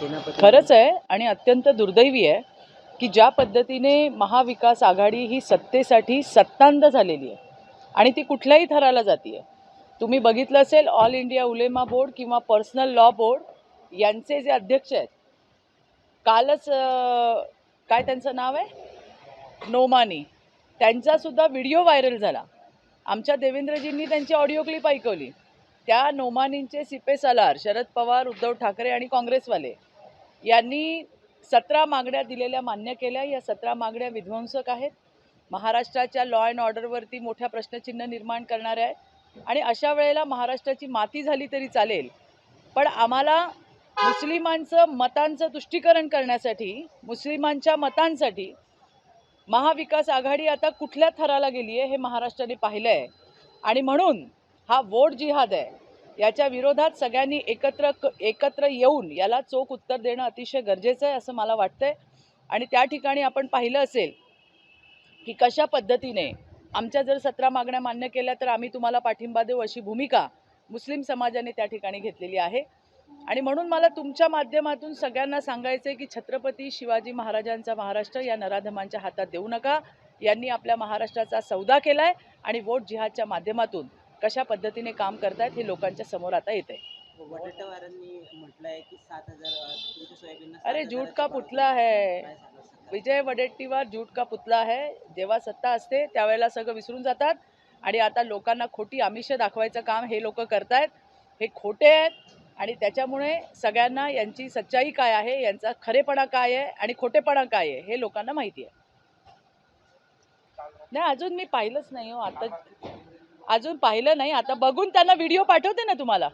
सेनापती खरंच आहे आणि अत्यंत दुर्दैवी आहे की ज्या पद्धतीने महाविकास आघाडी ही सत्तेसाठी सत्तांध झालेली आहे आणि ती कुठल्याही थराला जाते आहे तुम्ही बघितलं असेल ऑल इंडिया उलेमा बोर्ड किंवा पर्सनल लॉ बोर्ड यांचे जे अध्यक्ष आहेत कालच काय त्यांचं नाव आहे? नोमानी. त्यांचासुद्धा व्हिडिओ व्हायरल झाला. आमच्या देवेंद्रजींनी त्यांची ऑडिओ क्लिप ऐकवली. त्या नोमानींचे सिपे सलार शरद पवार उद्धव ठाकरे आणि काँग्रेसवाले यांनी सतरा मागण्या दिलेल्या मान्य केल्या. या सतरा मागण्या विध्वंसक आहेत. महाराष्ट्राच्या लॉ अँड ऑर्डरवरती मोठ्या प्रश्नचिन्ह निर्माण करणाऱ्या आहेत. आणि अशा वेळेला महाराष्ट्राची माती झाली तरी चालेल. पण आम्हाला मुस्लिमांचं मतांचं तुष्टीकरण करण्यासाठी मुस्लिमांच्या मतांसाठी महाविकास आघाडी आता कुठल्या थराला गेली आहे हे महाराष्ट्राने पाहिलं आहे आणि म्हणून हा वोट जिहाद आहे. याच्या विरोधात सगळ्यांनी एकत्र क एकत्र येऊन याला चोख उत्तर देणं अतिशय गरजेचं आहे असं मला वाटतंय. आणि त्या ठिकाणी आपण पाहिलं असेल की कशा पद्धतीने आमच्या जर सतरा मागण्या मान्य केल्या तर आम्ही तुम्हाला पाठिंबा देऊ अशी भूमिका मुस्लिम समाजाने त्या ठिकाणी घेतलेली आहे. आणि म्हणून मला तुमच्या माध्यमातून सगळ्यांना सांगायचं आहे की छत्रपती शिवाजी महाराजांचा महाराष्ट्र या नराधमांच्या हातात देऊ नका. यांनी आपल्या महाराष्ट्राचा सौदा केला आहे आणि वोट जिहादच्या माध्यमातून कशा पद्धतीने काम करतायत हे लोकांच्या समोर आता येत आहे अरे झूठ हजाराचा का पुतला है? विजय वडेट्टीवार झूठ का पुतला है? जेव्हा सत्ता असते त्यावेळेला सगळं विसरून जातात. आणि आता लोकांना खोटी आमिष दाखवायचं काम हे लोक करतायत. हे खोटे आहेत. आणि त्याच्यामुळे सगळ्यांना यांची सच्चाई काय आहे? यांचा खरेपणा काय आहे? आणि खोटेपणा काय आहे? हे लोकांना माहिती आहे. नाही अजून मी पाहिलंच नाही हो. आता अजून पाहिलं नाही. आता बघून त्यांना व्हिडिओ पाठवते ना तुम्हाला.